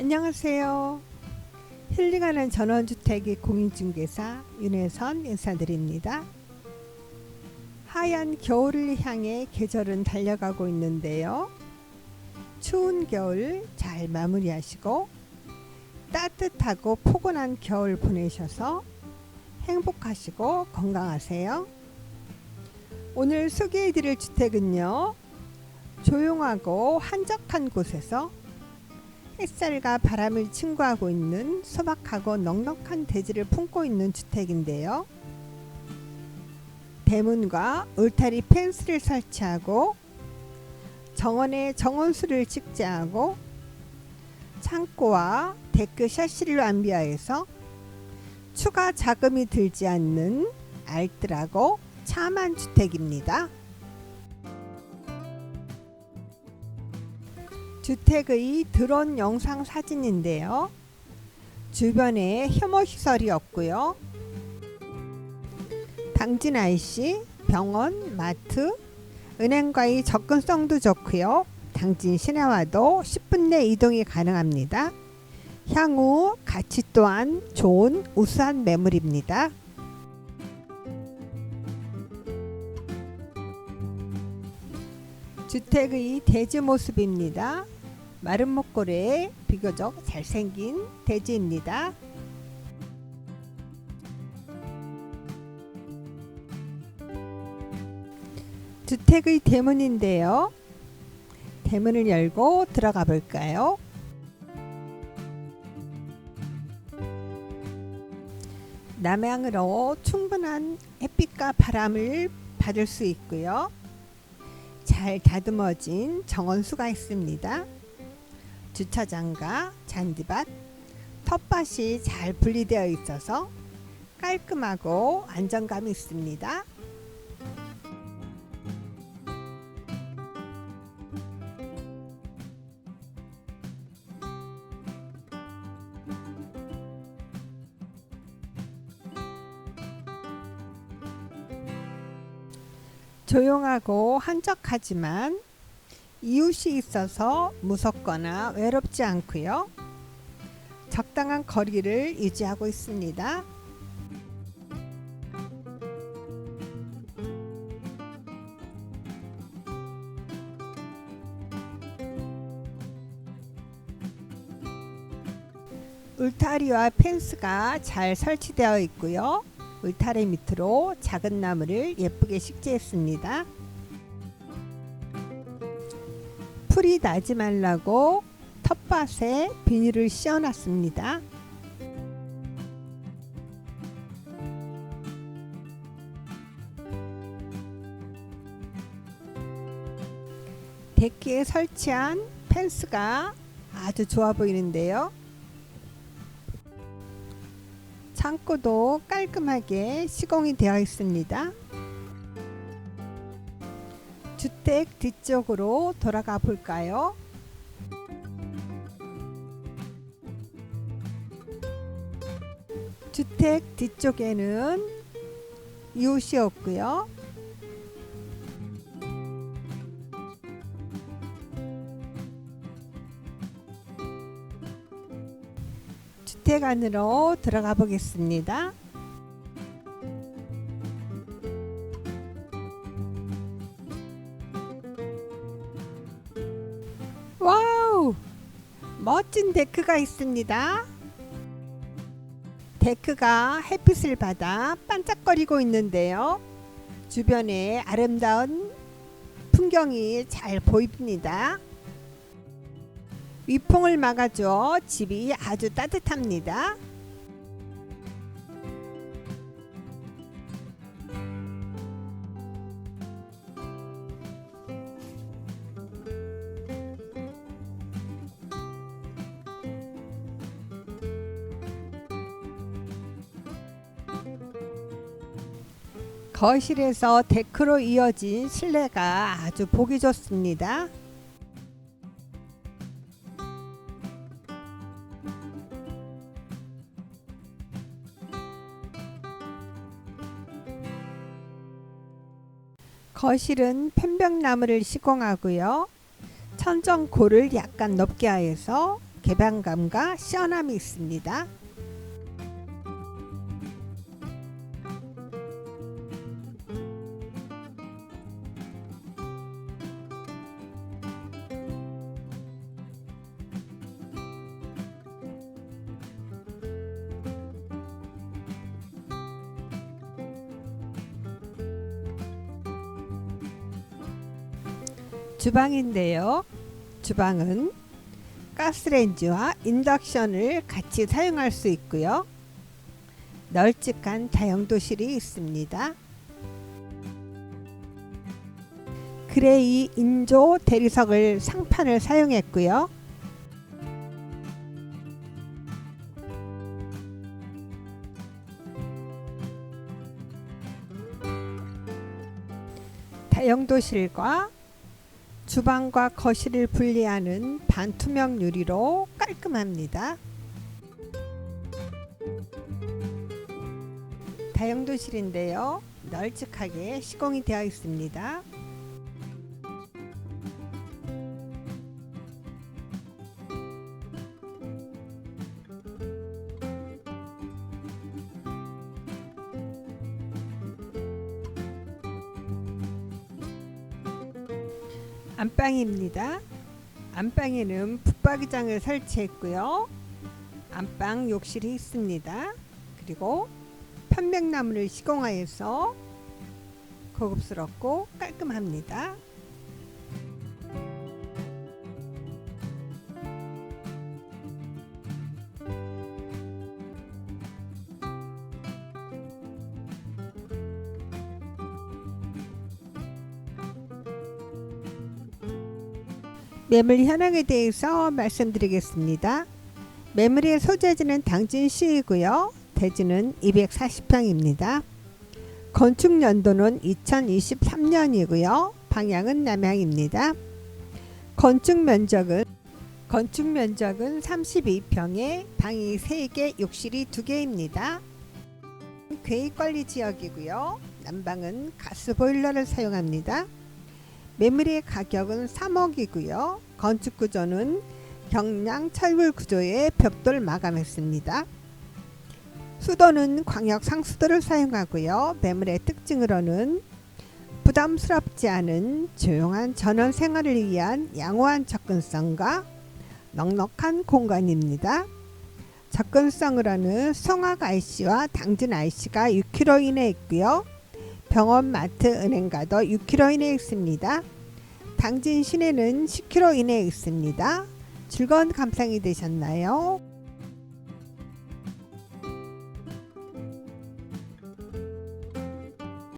안녕하세요. 힐링하는 전원주택의 공인중개사 윤혜선 인사드립니다. 하얀 겨울을 향해 계절은 달려가고 있는데요. 추운 겨울 잘 마무리하시고 따뜻하고 포근한 겨울 보내셔서 행복하시고 건강하세요. 오늘 소개해 드릴 주택은요. 조용하고 한적한 곳에서 햇살과 바람을 침구하고 있는 소박하고 넉넉한 대지를 품고 있는 주택인데요. 대문과 울타리 펜스를 설치하고 정원에 정원수를 직제하고 창고와 데크 샤시를 완비하여서 추가 자금이 들지 않는 알뜰하고 참한 주택입니다. 주택의 드론 영상 사진인데요. 주변에 혐오 시설이 없고요. 당진 IC, 병원, 마트, 은행과의 접근성도 좋고요. 당진 시내와도 10분 내 이동이 가능합니다. 향후 가치 또한 좋은 우수한 매물입니다. 주택의 대지 모습입니다. 마른 목골에 비교적 잘생긴 대지입니다. 주택의 대문인데요. 대문을 열고 들어가 볼까요? 남향으로 충분한 햇빛과 바람을 받을 수 있고요. 잘 다듬어진 정원수가 있습니다. 주차장과 잔디밭, 텃밭이 잘 분리되어 있어서 깔끔하고 안정감이 있습니다. 조용하고 한적하지만 이웃이 있어서 무섭거나 외롭지 않고요. 적당한 거리를 유지하고 있습니다. 울타리와 펜스가 잘 설치되어 있고요. 울타리 밑으로 작은 나무를 예쁘게 식재했습니다. 풀이 나지 말라고 텃밭에 비닐을 씌워놨습니다. 데크에 설치한 펜스가 아주 좋아 보이는데요. 창고도 깔끔하게 시공이 되어 있습니다. 주택 뒤쪽으로 돌아가 볼까요? 주택 뒤쪽에는 이웃이 없고요. 주택 안으로 들어가 보겠습니다. 멋진 데크가 있습니다. 데크가 햇빛을 받아 반짝거리고 있는데요. 주변에 아름다운 풍경이 잘 보입니다. 위풍을 막아줘 집이 아주 따뜻합니다. 거실에서 데크로 이어진 실내가 아주 보기 좋습니다. 거실은 편백나무를 시공하고요. 천정고를 약간 높게 하여서 개방감과 시원함이 있습니다. 주방인데요. 주방은 가스레인지와 인덕션을 같이 사용할 수 있고요. 널찍한 다용도실이 있습니다. 그레이 인조 대리석을 상판을 사용했고요. 다용도실과 주방과 거실을 분리하는 반투명 유리로 깔끔합니다. 다용도실인데요. 널찍하게 시공이 되어 있습니다. 안방입니다. 안방에는 붙박이장을 설치했고요. 안방 욕실이 있습니다. 그리고 편백나무를 시공하여서 고급스럽고 깔끔합니다. 매물 현황에 대해서 말씀드리겠습니다. 매물의 소재지는 당진시이고요. 대지는 240평입니다. 건축 연도는 2023년이고요. 방향은 남향입니다. 건축 면적은 건축 면적은 32평에 방이 3개, 욕실이 2개입니다. 괴익 관리 지역이고요. 난방은 가스 보일러를 사용합니다. 매물의 가격은 3억이고요. 건축 구조는 경량 철골 구조의 벽돌 마감했습니다. 수도는 광역 상수도를 사용하고요. 매물의 특징으로는 부담스럽지 않은 조용한 전원 생활을 위한 양호한 접근성과 넉넉한 공간입니다. 접근성으로는 성악 IC와 당진 IC가 6km 이내에 있고요. 병원, 마트, 은행가도 6km 이내에 있습니다. 당진 시내는 10km 이내에 있습니다. 즐거운 감상이 되셨나요?